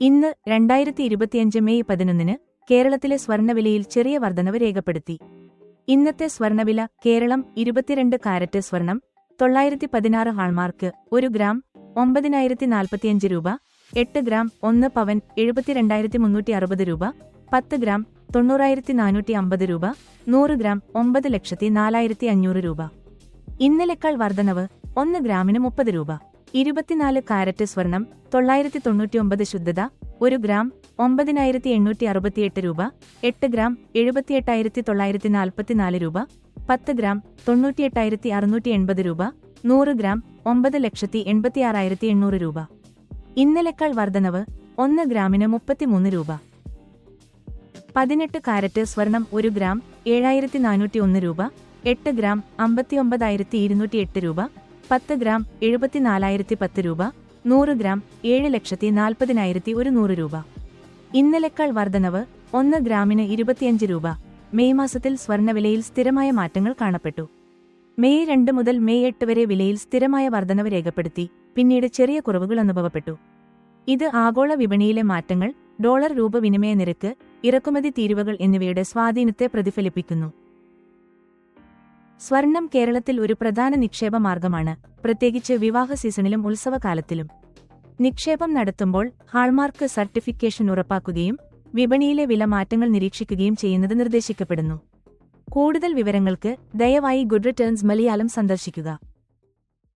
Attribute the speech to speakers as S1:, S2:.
S1: ഇന്ന് രണ്ടായിരത്തി ഇരുപത്തിയഞ്ച് മെയ് പതിനൊന്നിന് കേരളത്തിലെ സ്വർണവിലയിൽ ചെറിയ വർധനവ് രേഖപ്പെടുത്തി. ഇന്നത്തെ സ്വർണവില കേരളം ഇരുപത്തിരണ്ട് കാരറ്റ് സ്വർണം തൊള്ളായിരത്തി പതിനാറ് ഹാൾമാർക്ക് ഒരു ഗ്രാം ഒമ്പതിനായിരത്തി നാൽപ്പത്തിയഞ്ച് രൂപ എട്ട് ഗ്രാം ഒന്ന് പവൻ എഴുപത്തിരണ്ടായിരത്തി മുന്നൂറ്റി അറുപത് രൂപ പത്ത് ഗ്രാം തൊണ്ണൂറായിരത്തി നാനൂറ്റി അമ്പത് രൂപ നൂറ് ഗ്രാം ഒമ്പത് ലക്ഷത്തി നാലായിരത്തി അഞ്ഞൂറ് രൂപ. ഇന്നലെക്കാൾ വർധനവ് ഒന്ന് ഗ്രാമിന് മുപ്പത് രൂപ. ഇരുപത്തിനാല് കാരറ്റ് സ്വർണം തൊള്ളായിരത്തി തൊണ്ണൂറ്റിയൊമ്പത് ശുദ്ധത ഒരു ഗ്രാം ഒമ്പതിനായിരത്തി എണ്ണൂറ്റി അറുപത്തിയെട്ട് രൂപ എട്ട് ഗ്രാം എഴുപത്തിയെട്ടായിരത്തി തൊള്ളായിരത്തി നാൽപ്പത്തിനാല് രൂപ പത്ത് ഗ്രാം തൊണ്ണൂറ്റിയെട്ടായിരത്തി അറുന്നൂറ്റി എൺപത് രൂപ നൂറ് ഗ്രാം ഒമ്പത് ലക്ഷത്തി എൺപത്തിയാറായിരത്തി എണ്ണൂറ് രൂപ. ഇന്നലെക്കാൾ വർധനവ് ഒന്ന് ഗ്രാമിന് മുപ്പത്തിമൂന്ന് രൂപ. പതിനെട്ട് കാരറ്റ് സ്വർണം ഒരു ഗ്രാം ഏഴായിരത്തി നാനൂറ്റി ഒന്ന് രൂപ എട്ട് ഗ്രാം അമ്പത്തിയൊമ്പതായിരത്തി ഇരുന്നൂറ്റി എട്ട് രൂപ പത്ത് ഗ്രാം എഴുപത്തിനാലായിരത്തി പത്ത് രൂപ നൂറ് ഗ്രാം ഏഴ് ലക്ഷത്തി നാൽപ്പതിനായിരത്തി ഒരു നൂറ് രൂപ. ഇന്നലെക്കാൾ വർധനവ് ഒന്ന് ഗ്രാമിന് ഇരുപത്തിയഞ്ച് രൂപ. മെയ് മാസത്തിൽ സ്വർണവിലയിൽ സ്ഥിരമായ മാറ്റങ്ങൾ കാണപ്പെട്ടു. മെയ് രണ്ട് മുതൽ മെയ് എട്ട് വരെ വിലയിൽ സ്ഥിരമായ വർധനവ് രേഖപ്പെടുത്തി പിന്നീട് ചെറിയ കുറവുകൾ അനുഭവപ്പെട്ടു. ഇത് ആഗോള വിപണിയിലെ മാറ്റങ്ങൾ ഡോളർ രൂപ വിനിമയ നിരക്ക് ഇറക്കുമതി തീരുവകൾ എന്നിവയുടെ സ്വാധീനത്തെ പ്രതിഫലിപ്പിക്കുന്നു. സ്വർണം കേരളത്തിൽ ഒരു പ്രധാന നിക്ഷേപ മാർഗമാണ്. പ്രത്യേകിച്ച് വിവാഹ സീസണിലും ഉത്സവകാലത്തിലും. നിക്ഷേപം നടത്തുമ്പോൾ ഹാൾമാർക്ക് സർട്ടിഫിക്കേഷൻ ഉറപ്പാക്കുകയും വിപണിയിലെ വില മാറ്റങ്ങൾ നിരീക്ഷിക്കുകയും ചെയ്യുന്നത് നിർദ്ദേശിക്കപ്പെടുന്നു. കൂടുതൽ വിവരങ്ങൾക്ക് ദയവായി ഗുഡ് റിട്ടേൺസ് മലയാളം സന്ദർശിക്കുക.